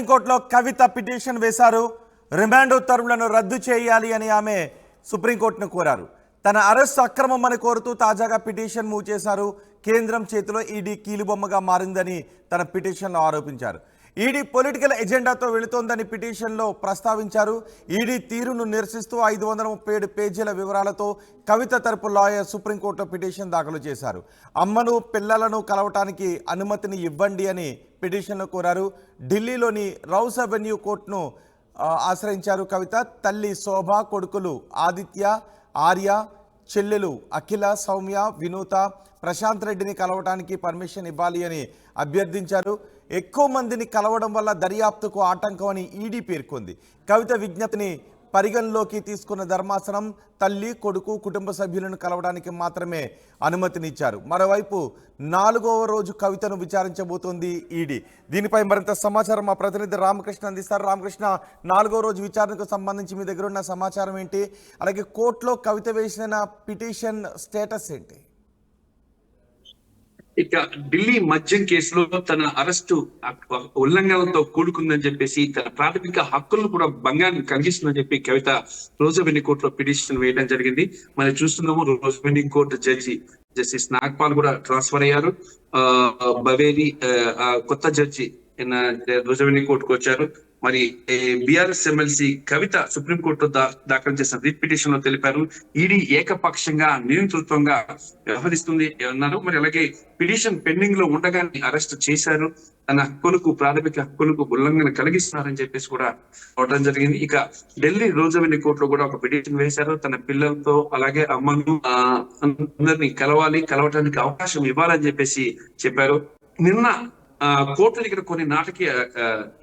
సుప్రీంకోర్టులో కవిత పిటిషన్ వేశారు. రిమాండ్ ఉత్తర్వులను రద్దు చేయాలి అని ఆమె సుప్రీంకోర్టును కోరారు. తన అరెస్ట్ అక్రమం అని కోరుతూ తాజాగా పిటిషన్ మూవ్ చేశారు. కేంద్రం చేతిలో ఈడీ కీలుబొమ్మగా మారిందని తన పిటిషన్లో ఆరోపించారు. ఈడీ పొలిటికల్ ఎజెండాతో వెళుతోందని పిటిషన్లో ప్రస్తావించారు. ఈడీ తీరును నిరసిస్తూ ఐదు వందల ముప్పై ఏడు పేజీల వివరాలతో కవిత తరపు లాయర్ సుప్రీంకోర్టులో పిటిషన్ దాఖలు చేశారు. అమ్మను పిల్లలను కలవటానికి అనుమతిని ఇవ్వండి అని పిటిషన్లో కోరారు. ఢిల్లీలోని రౌస్ అవెన్యూ కోర్టును ఆశ్రయించారు కవిత. తల్లి శోభ కొడుకులు ఆదిత్య ఆర్య చెల్లెలు అఖిల సౌమ్య వినూత ప్రశాంత్ రెడ్డిని కలవటానికి పర్మిషన్ ఇవ్వాలి అని అభ్యర్థించారు. ఎక్కువ మందిని కలవడం వల్ల దర్యాప్తుకు ఆటంకం అని ఈడీ పేర్కొంది. కవిత విజ్ఞప్తిని పరిగణలోకి తీసుకున్న ధర్మాసనం తల్లి కొడుకు కుటుంబ సభ్యులను కలవడానికి మాత్రమే అనుమతినిచ్చారు. మరోవైపు నాలుగవ రోజు కవితను విచారించబోతోంది ఈడీ. దీనిపై మరింత సమాచారం మా ప్రతినిధి రామకృష్ణ అందిస్తారు. రామకృష్ణ నాలుగో రోజు విచారణకు సంబంధించి మీ దగ్గర ఉన్న సమాచారం ఏంటి? అలాగే కోర్టులో కవిత వేసిన పిటిషన్ స్టేటస్ ఏంటి? ఇక ఢిల్లీ మద్యం కేసులో తన అరెస్టు ఉల్లంఘనలతో కూడుకుందని చెప్పేసి తన ప్రాథమిక హక్కులను కూడా భంగాన్ని కలిగిస్తుందని చెప్పి కవిత రోజవెన్ని కోర్టులో పిటిషన్ వేయడం జరిగింది. మనం చూస్తున్నాము Rouse Avenue court judge justice Nagpal కూడా ట్రాన్స్ఫర్ అయ్యారు. ఆ బవేరి కొత్త జడ్జి రోజవెన్ని కోర్టుకు వచ్చారు. మరి BRS MLC Kavitha supreme court దా దాఖలు చేసిన రిట్ పిటిషన్లో తెలిపారు ఈడీ ఏకపక్షంగా నియంతృత్వంగా వ్యవహరిస్తుంది అన్నారు. మరి అలాగే పిటిషన్ పెండింగ్లో ఉండగానే అరెస్ట్ చేశారు. తన హక్కులకు ప్రాథమిక హక్కులకు ఉల్లంఘన కలిగిస్తున్నారని చెప్పేసి కూడా అవడం జరిగింది. ఇక ఢిల్లీ రోజవెన్ని కోర్టులో కూడా ఒక పిటిషన్ వేశారు. తన పిల్లలతో అలాగే అమ్మను అందరినీ కలవాలి కలవటానికి అవకాశం ఇవ్వాలని చెప్పేసి చెప్పారు. నిన్న కోర్టు దగ్గర కొన్ని నాటకీయ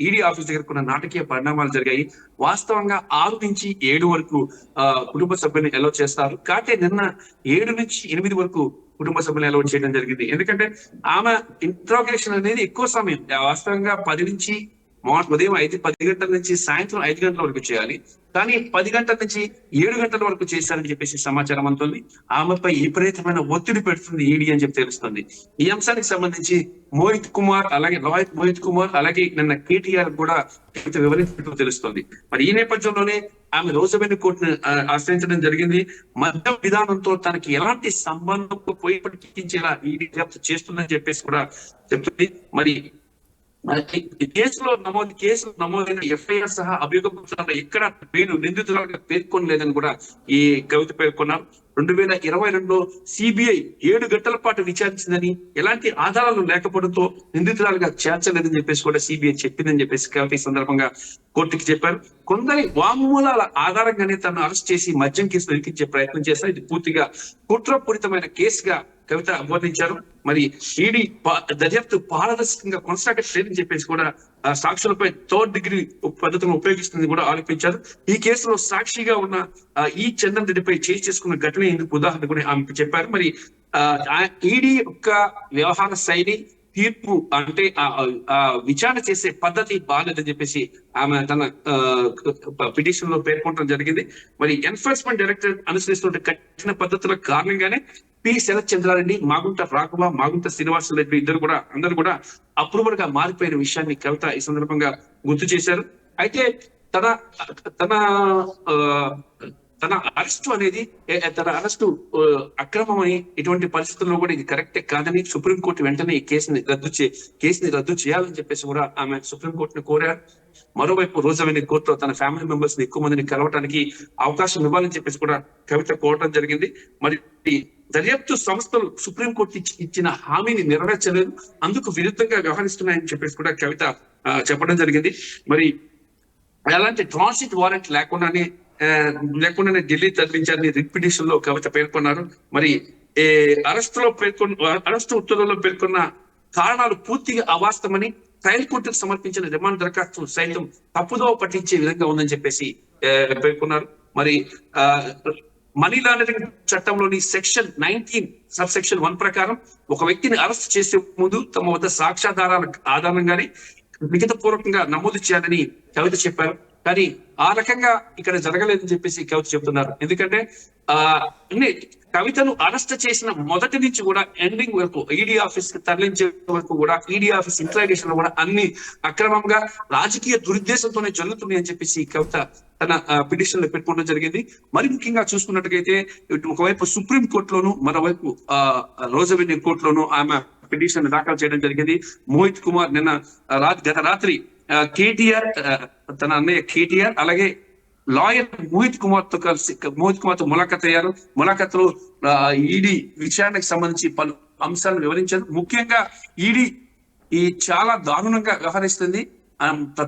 ఈడీ ఆఫీస్ దగ్గర కొన్ని నాటకీయ పరిణామాలు జరిగాయి. వాస్తవంగా ఆరు నుంచి ఏడు వరకు ఆ కుటుంబ సభ్యులను ఎలో చేస్తారు. కాకపోతే నిన్న ఏడు నుంచి ఎనిమిది వరకు కుటుంబ సభ్యులు ఎలవ చేయడం జరిగింది. ఎందుకంటే ఆమె ఇంట్రాగేషన్ అనేది ఎక్కువ సమయం వాస్తవంగా పది నుంచి మార్నింగ్ ఉదయం ఐదు పది గంటల నుంచి సాయంత్రం ఐదు గంటల వరకు చేయాలి. కానీ పది గంటల నుంచి ఏడు గంటల వరకు చేశారని చెప్పేసి సమాచారం అంటుంది ఆమెపై విపరీతమైన ఒత్తిడి పెడుతుంది ఈడీ అని చెప్పి తెలుస్తుంది. ఈ అంశానికి సంబంధించి మోహిత్ కుమార్ అలాగే రోహిత్ మోహిత్ కుమార్ అలాగే నిన్న కేటీఆర్ కూడా కొంత వివరించినట్టు తెలుస్తుంది. మరి ఈ నేపథ్యంలోనే ఆమె రోజువెన్ని కోర్టును ఆశ్రయించడం జరిగింది. మద్యం విధానంతో తనకి ఎలాంటి సంబంధం పోయి పట్టించేలా ఈడీ చేస్తుందని చెప్పేసి కూడా చెప్తుంది. మరి మనకి ఈ కేసులో నమోదు కేసు నమోదైన ఎఫ్ఐఆర్ సహా అభియోగ పత్రాల్లో ఎక్కడ పేరు నిందితులుగా పేర్కొనలేదని కూడా ఈ కవిత పేర్కొన్నారు. రెండు వేల ఇరవై రెండులో సిబిఐ ఏడు గంటల పాటు విచారించిందని ఎలాంటి ఆధారాలు లేకపోవడంతో నిందితురాలుగా చేర్చలేదని చెప్పేసి కూడా సిబిఐ చెప్పిందని చెప్పేసి కవిత సందర్భంగా కోర్టుకి చెప్పారు. కొందరి వాంగ్మూలాల ఆధారంగానే తను అరెస్ట్ చేసి మద్యం కేసులో ఇరికించే ప్రయత్నం చేశారు. ఇది పూర్తిగా కుట్రపూరితమైన కేసుగా కవిత అభివర్ణించారు మరి ఈడీ దర్యాప్తు పారదర్శకంగా కొనసాగట్లేదని చెప్పేసి కూడా ఆ సాక్షులపై థర్డ్ డిగ్రీ పద్ధతిని ఉపయోగిస్తుంది కూడా ఆరోపించారు. ఈ కేసులో సాక్షిగా ఉన్న ఈ చందన్ రెడ్డిపై చేసి చేసుకున్న ఘటన ఎందుకు ఉదాహరణ కూడా ఆమె చెప్పారు. మరి ఆ ఈడీ యొక్క వ్యవహార శైలి తీర్పు అంటే ఆ- విచారణ చేసే పద్ధతి బాగాలేదని చెప్పేసి ఆమె తన పిటిషన్లో పేర్కొనడం జరిగింది. మరి ఎన్ఫోర్స్మెంట్ డైరెక్టర్ అనుసరిస్తున్న కఠిన పద్ధతుల కారణంగానే పి శరత్ చంద్రారెడ్డి మాగుంట రాఘవ మాగుంట శ్రీనివాస రెడ్డి ఇద్దరు కూడా అందరూ కూడా అప్రూవర్గా మారిపోయిన విషయాన్ని కవిత ఈ సందర్భంగా గుర్తు చేశారు. అయితే తన తన ఆ, తన అరెస్టు అనేది తన అరెస్టు అక్రమమని ఇటువంటి పరిస్థితుల్లో కూడా ఇది కరెక్టే కాదని సుప్రీంకోర్టు వెంటనే ఈ కేసుని రద్దు చే కేసుని రద్దు చేయాలని చెప్పేసి కూడా ఆమె సుప్రీంకోర్టును కోరారు. మరోవైపు రోజవెని కోర్టులో తన ఫ్యామిలీ మెంబర్స్ని ఎక్కువ మందిని కలవటానికి అవకాశం ఇవ్వాలని చెప్పేసి కూడా కవిత కోరడం జరిగింది. మరి దర్యాప్తు సంస్థలు సుప్రీంకోర్టు ఇచ్చిన హామీని నెరవేర్చలేదు. అందుకు విరుద్ధంగా వ్యవహరిస్తున్నాయని చెప్పేసి కూడా కవిత ఆ, చెప్పడం జరిగింది. మరి ఎలాంటి ట్రాన్సిట్ వారెంట్ లేకుండానే లేకుండా లేకుండానే ఢిల్లీ తరలించారని రిట్లో కవిత పేర్కొన్నారు. మరి ఏ లో పేర్కొన్న అరెస్టు ఉత్తర్వుల్లో పేర్కొన్న కారణాలు పూర్తిగా అవాస్తవమని ట్రయల్ కోర్టుకు సమర్పించిన రిమాండ్ దరఖాస్తు సైతం తప్పుదోవ పట్టించే విధంగా ఉందని చెప్పేసి పేర్కొన్నారు. మరి ఆ మనీ లాండరింగ్ చట్టంలోని section nineteen sub section one ప్రకారం ఒక వ్యక్తిని అరెస్ట్ చేసే ముందు తమ వద్ద సాక్ష్యాధారాల ఆధారంగానే లిఖిత పూర్వకంగా నమోదు చేయాలని కవిత చెప్పారు. కానీ ఆ రకంగా ఇక్కడ జరగలేదని చెప్పేసి కవిత చెప్తున్నారు. ఎందుకంటే ఆ అన్ని కవితను అరెస్ట్ చేసిన మొదటి నుంచి కూడా ఎండింగ్ వరకు ఈడీ ఆఫీస్కి తరలించే వరకు కూడా ఈడీ ఆఫీస్ ఇంట్రాగేషన్ కూడా అన్ని అక్రమంగా రాజకీయ దురుద్దేశంతోనే జరుగుతున్నాయి అని చెప్పేసి ఈ కవిత తన పిటిషన్లో పెట్టుకోవడం జరిగింది. మరి ముఖ్యంగా చూసుకున్నట్టుగైతే ఇటు ఒకవైపు సుప్రీం కోర్టులోను మరోవైపు ఆ రోజవెన్యూ కోర్టులోను ఆమె పిటిషన్ దాఖలు చేయడం జరిగింది. మోహిత్ కుమార్ నిన్న గత రాత్రి కేటీఆర్ తన అన్నయ్య కేటీఆర్ అలాగే లాయర్ మోహిత్ కుమార్తో కలిసి మోహిత్ కుమార్తో ములాఖత్ అయ్యారు. ములాఖత్లో ఈడీ విచారణకు సంబంధించి పలు అంశాలను వివరించారు. ముఖ్యంగా ఈడీ ఈ చాలా దారుణంగా వ్యవహరిస్తుంది.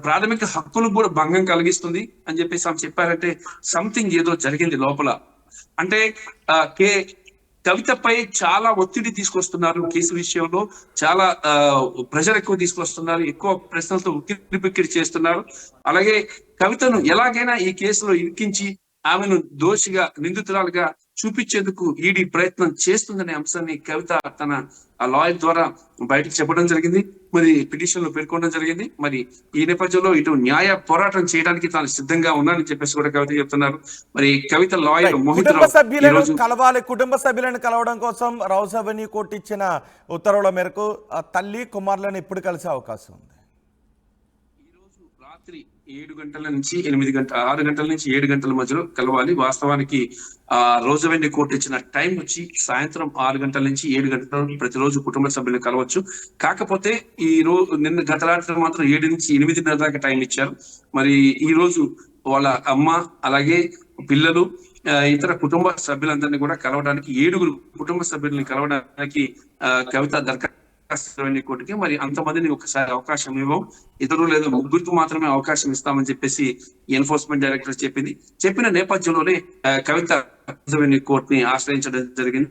ప్రాథమిక హక్కులకు కూడా భంగం కలిగిస్తుంది అని చెప్పేసి ఆమె చెప్పారంటే సంథింగ్ ఏదో జరిగింది లోపల. అంటే కే కవితపై చాలా ఒత్తిడి తీసుకొస్తున్నారు కేసు విషయంలో. చాలా ప్రెషర్ ఎక్కువ తీసుకొస్తున్నారు. ఎక్కువ ప్రశ్నలతో ఉక్కిరి బిక్కిరి చేస్తున్నారు. అలాగే కవితను ఎలాగైనా ఈ కేసులో ఇరికించి ఆమెను దోషిగా నిందితురాలుగా చూపించేందుకు ఈడీ ప్రయత్నం చేస్తుందనే అంశాన్ని కవిత తన ఆ లాయర్ ద్వారా బయటకు చెప్పడం జరిగింది. మరి పిటిషన్లో పేర్కొనడం జరిగింది. మరి ఈ నేపథ్యంలో ఇటు న్యాయ పోరాటం చేయడానికి తాను సిద్ధంగా ఉన్నానని చెప్పేసి కూడా కవిత చెప్తున్నారు. మరి కవిత లాయర్ మోహిత్ సభ్యులను కలవాలి. కుటుంబ సభ్యులను కలవడం కోసం రౌస్ అవెన్యూ కోర్టు ఇచ్చిన ఉత్తర్వుల మేరకు తల్లి కుమారులను ఇప్పుడు కలిసే అవకాశం ఉంది. ఈ రోజు రాత్రి ఏడు గంటల నుంచి ఎనిమిది గంట ఆరు గంటల నుంచి ఏడు గంటల మధ్యలో కలవాలి. వాస్తవానికి ఆ రోజవెండి కోర్టు ఇచ్చిన టైం వచ్చి సాయంత్రం ఆరు గంటల నుంచి ఏడు గంటల ప్రతిరోజు కుటుంబ సభ్యులు కలవచ్చు. కాకపోతే ఈ రోజు నిన్న గత రాత్రి మాత్రం ఏడు నుంచి ఎనిమిదిన్నర దాకా టైం ఇచ్చారు. మరి ఈ రోజు వాళ్ళ అమ్మ అలాగే పిల్లలు ఇతర కుటుంబ సభ్యులందరినీ కూడా కలవడానికి ఏడుగురు కుటుంబ సభ్యుల్ని కలవడానికి కవిత దరఖాస్తు రాష్ట్రపతి కోటికి మరి అంతమందిని ఒకసారి అవకాశం ఇవ్వం ఇతరులు లేదా ముగ్గురికి మాత్రమే అవకాశం ఇస్తామని చెప్పేసి ఎన్ఫోర్స్మెంట్ డైరెక్టర్ చెప్పింది. చెప్పిన నేపథ్యంలోనే ఆ, కవిత కోర్ట్ని ఆశ్రయించడం జరిగింది.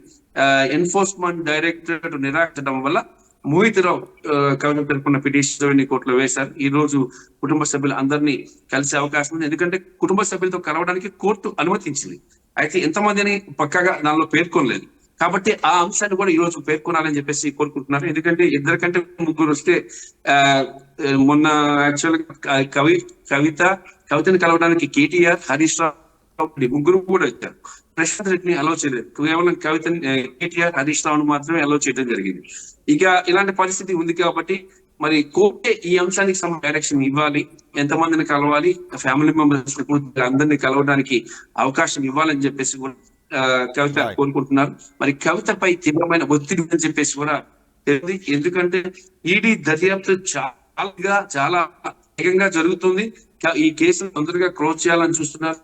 ఎన్ఫోర్స్మెంట్ డైరెక్టర్ నిరాకరించడం వల్ల మోహితరావు ఆ, కవిత పేర్కొన్న పిటిషన్ కోర్టులో వేశారు. ఈ రోజు కుటుంబ సభ్యులు అందరినీ కలిసే అవకాశం ఉంది. ఎందుకంటే కుటుంబ సభ్యులతో కలవడానికి కోర్టు అనుమతించింది. అయితే ఎంతమందిని పక్కగా దానిలో పేర్కొనలేదు. కాబట్టి ఆ అంశాన్ని కూడా ఈ రోజు పేర్కొనాలని చెప్పేసి కోరుకుంటున్నారు ఎందుకంటే ఇద్దరికంటే ముగ్గురు వస్తే ఆ మొన్న యాక్చువల్ కవి కవిత కవితని కలవడానికి కేటీఆర్ హరీష్ రావు ముగ్గురు కూడా వచ్చారు. ప్రశాంత్ రెడ్డిని అలో చేయలేదు. కేవలం కవితని కేటీఆర్ హరీష్ రావును మాత్రమే అలో చేయడం జరిగింది. ఇక ఇలాంటి పరిస్థితి ఉంది కాబట్టి మరి కోర్టే ఈ అంశానికి సమ డైరెక్షన్ ఇవ్వాలి. ఎంతమందిని కలవాలి? ఫ్యామిలీ మెంబర్స్ అందరినీ కలవడానికి అవకాశం ఇవ్వాలని చెప్పేసి కూడా కవిత. కోరుకుంటున్నారు. మరి కవితపై తీవ్రమైన ఒత్తిడి అని చెప్పేసి కూడా తెలియదు. ఎందుకంటే ఈడీ దర్యాప్తు చాలా చాలా వేగంగా జరుగుతుంది. ఈ కేసును తొందరగా క్లోజ్ చేయాలని చూస్తున్నారు.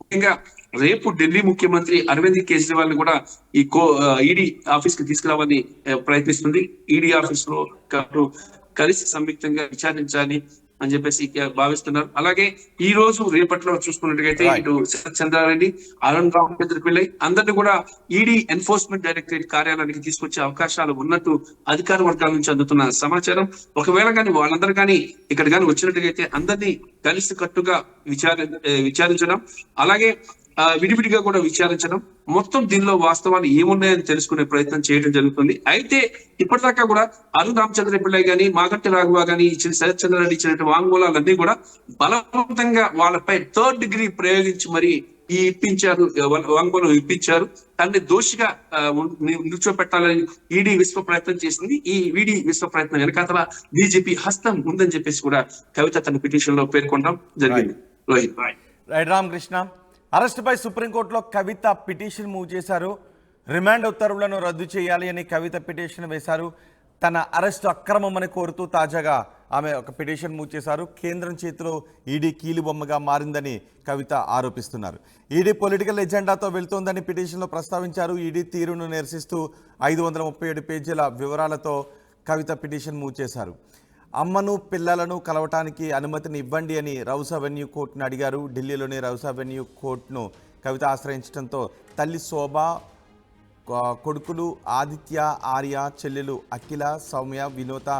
ముఖ్యంగా రేపు ఢిల్లీ ముఖ్యమంత్రి అరవింద్ కేజ్రీవాల్ని కూడా ఈ కో ఈడీ ఆఫీస్కి తీసుకురావాలని ప్రయత్నిస్తుంది. ఈడీ ఆఫీస్లో కలిసి సంయుక్తంగా విచారించాలి. అని చెప్పేసి భావిస్తున్నారు. అలాగే ఈ రోజు రేపట్లో చూసుకున్నట్టుగైతే. ఇటు శరత్ చంద్రారెడ్డి అరుణ్ రామచంద్ర పిల్లై అందరినీ కూడా ఈడీ ఎన్ఫోర్స్మెంట్ డైరెక్టరేట్ కార్యాలయానికి తీసుకొచ్చే అవకాశాలు ఉన్నట్టు అధికార వర్గాల నుంచి అందుతున్న సమాచారం. ఒకవేళ కానీ వాళ్ళందరూ కానీ ఇక్కడ కానీ వచ్చినట్టుగైతే అందరినీ కలిసి కట్టుగా విచార విచారించడం. అలాగే విడివిడిగా కూడా విచారించడం. మొత్తం దీనిలో వాస్తవాలు ఏమున్నాయని తెలుసుకునే ప్రయత్నం చేయడం జరుగుతుంది. అయితే ఇప్పటిదాకా కూడా అరుణ్ రామచంద్ర పిల్లై గాని మాగంటి రాఘవ గాని ఇచ్చిన శరత్ చంద్రారెడ్డి ఇచ్చినట్టు వాంగ్మూలాలన్నీ కూడా బలవంతంగా వాళ్ళపై థర్డ్ డిగ్రీ ప్రయోగించి మరి ఈ ఇప్పించారు వాంగ్మూలం ఇప్పించారు. దాన్ని దోషిగా నిల్చోపెట్టాలని ఈడీ విశ్వ ప్రయత్నం చేసింది. ఈ ఈడీ విశ్వ ప్రయత్నం వెనకాతల బీజేపీ హస్తం ఉందని చెప్పేసి కూడా కవిత తన పిటిషన్లో పేర్కొనడం జరిగింది. రోహిత్. రైట్ రామకృష్ణ అరెస్టుపై సుప్రీంకోర్టులో కవిత పిటిషన్ మూవ్ చేశారు. రిమాండ్ ఉత్తర్వులను రద్దు చేయాలి అని కవిత పిటిషన్ వేశారు. తన అరెస్టు అక్రమమని కోరుతూ తాజాగా ఆమె ఒక పిటిషన్ మూవ్ చేశారు. కేంద్రం చేతిలో ఈడీ కీలుబొమ్మగా మారిందని కవిత ఆరోపిస్తున్నారు. ఈడీ పొలిటికల్ ఎజెండాతో వెళ్తోందని పిటిషన్లో ప్రస్తావించారు. ఈడీ తీరును నిరసిస్తూ ఐదు వందల ముప్పై ఏడు పేజీల వివరాలతో కవిత పిటిషన్ మూవ్ చేశారు. అమ్మను పిల్లలను కలవటానికి అనుమతిని ఇవ్వండి అని రౌస్ అవెన్యూ కోర్టును అడిగారు. ఢిల్లీలోని రౌస్ అవెన్యూ కోర్టును కవిత ఆశ్రయించడంతో తల్లి శోభ కొడుకులు ఆదిత్య ఆర్య చెల్లెలు అఖిల సౌమ్య వినోత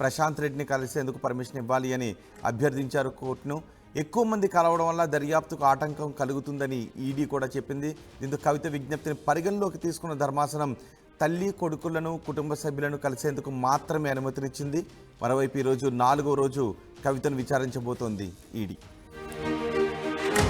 ప్రశాంత్ రెడ్డిని కలిసేందుకు పర్మిషన్ ఇవ్వాలి అని అభ్యర్థించారు కోర్టును. ఎక్కువ మంది కలవడం వల్ల దర్యాప్తుకు ఆటంకం కలుగుతుందని ఈడీ కూడా చెప్పింది. దీంతో కవిత విజ్ఞప్తిని పరిగణలోకి తీసుకున్న ధర్మాసనం తల్లి కొడుకులను కుటుంబ సభ్యులను కలిసేందుకు మాత్రమే అనుమతినిచ్చింది. మరోవైపు ఈరోజు నాలుగో రోజు కవితను విచారించబోతోంది ఈడీ.